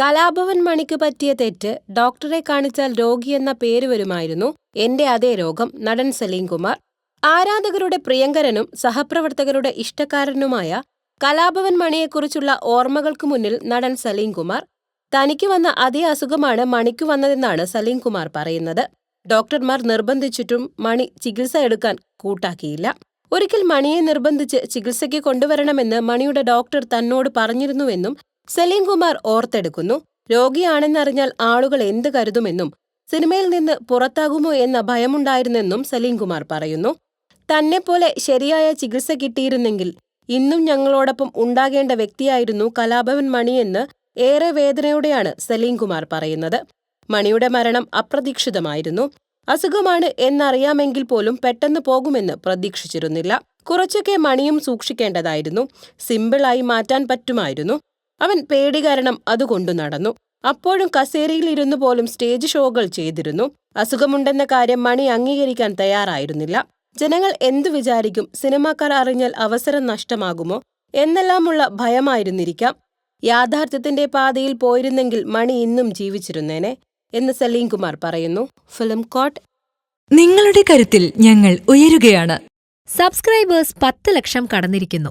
കലാഭവൻ മണിക്ക് പറ്റിയ തെറ്റ് ഡോക്ടറെ കാണിച്ചാൽ രോഗിയെന്ന പേര് വരുമായിരുന്നു എന്റെ അതേ രോഗം നടൻ സലീം കുമാർ. ആരാധകരുടെ പ്രിയങ്കരനും സഹപ്രവർത്തകരുടെ ഇഷ്ടക്കാരനുമായ കലാഭവൻ മണിയെക്കുറിച്ചുള്ള ഓർമ്മകൾക്ക് മുന്നിൽ നടൻ സലീം കുമാർ. തനിക്ക് വന്ന അതേ അസുഖമാണ് മണിക്ക് വന്നതെന്നാണ് സലീം കുമാർ പറയുന്നത്. ഡോക്ടർമാർ നിർബന്ധിച്ചിട്ടും മണി ചികിത്സ എടുക്കാൻ കൂട്ടാക്കിയില്ല. ഒരിക്കൽ മണിയെ നിർബന്ധിച്ച് ചികിത്സയ്ക്ക് കൊണ്ടുവരണമെന്ന് മണിയുടെ ഡോക്ടർ തന്നോട് പറഞ്ഞിരുന്നുവെന്നും സലീം കുമാർ ഓർത്തെടുക്കുന്നു രോഗിയാണെന്നറിഞ്ഞാൽ ആളുകൾ എന്ത് കരുതുമെന്നും സിനിമയിൽ നിന്ന് പുറത്താകുമോ എന്ന ഭയമുണ്ടായിരുന്നെന്നും സലീം കുമാർ പറയുന്നു. തന്നെപ്പോലെ ശരിയായ ചികിത്സ കിട്ടിയിരുന്നെങ്കിൽ ഇന്നും ഞങ്ങളോടൊപ്പം ഉണ്ടാകേണ്ട വ്യക്തിയായിരുന്നു കലാഭവൻ മണിയെന്ന് ഏറെ വേദനയോടെയാണ് സലീം കുമാർ പറയുന്നത്. മണിയുടെ മരണം അപ്രതീക്ഷിതമായിരുന്നു. അസുഖമാണ് എന്നറിയാമെങ്കിൽ പോലും പെട്ടെന്ന് പോകുമെന്ന് പ്രതീക്ഷിച്ചിരുന്നില്ല. കുറച്ചൊക്കെ മണിയും സൂക്ഷിക്കേണ്ടതായിരുന്നു. സിമ്പിളായി മാറ്റാൻ പറ്റുമായിരുന്നു. അവൻ പേടി കാരണം അതുകൊണ്ടു നടന്നു. അപ്പോഴും കസേരയിൽ ഇരുന്നു പോലും സ്റ്റേജ് ഷോകൾ ചെയ്തിരുന്നു. അസുഖമുണ്ടെന്ന കാര്യം മണി അംഗീകരിക്കാൻ തയ്യാറായിരുന്നില്ല. ജനങ്ങൾ എന്തു വിചാരിക്കും? സിനിമാക്കാർ അറിഞ്ഞാൽ അവസരം നഷ്ടമാകുമോ? എന്നെല്ലാമുള്ള ഭയമായിരുന്നിരിക്കാം. യാഥാർത്ഥ്യത്തിന്റെ പാതയിൽ പോയിരുന്നെങ്കിൽ മണി ഇന്നും ജീവിച്ചിരുന്നേനെ എന്ന് സലീം കുമാർ പറയുന്നു. ഫിലിം കോട്ട്. നിങ്ങളുടെ കരുത്തിൽ ഞങ്ങൾ ഉയരുകയാണ്. സബ്സ്ക്രൈബേഴ്സ് പത്ത് ലക്ഷം കടന്നിരിക്കുന്നു.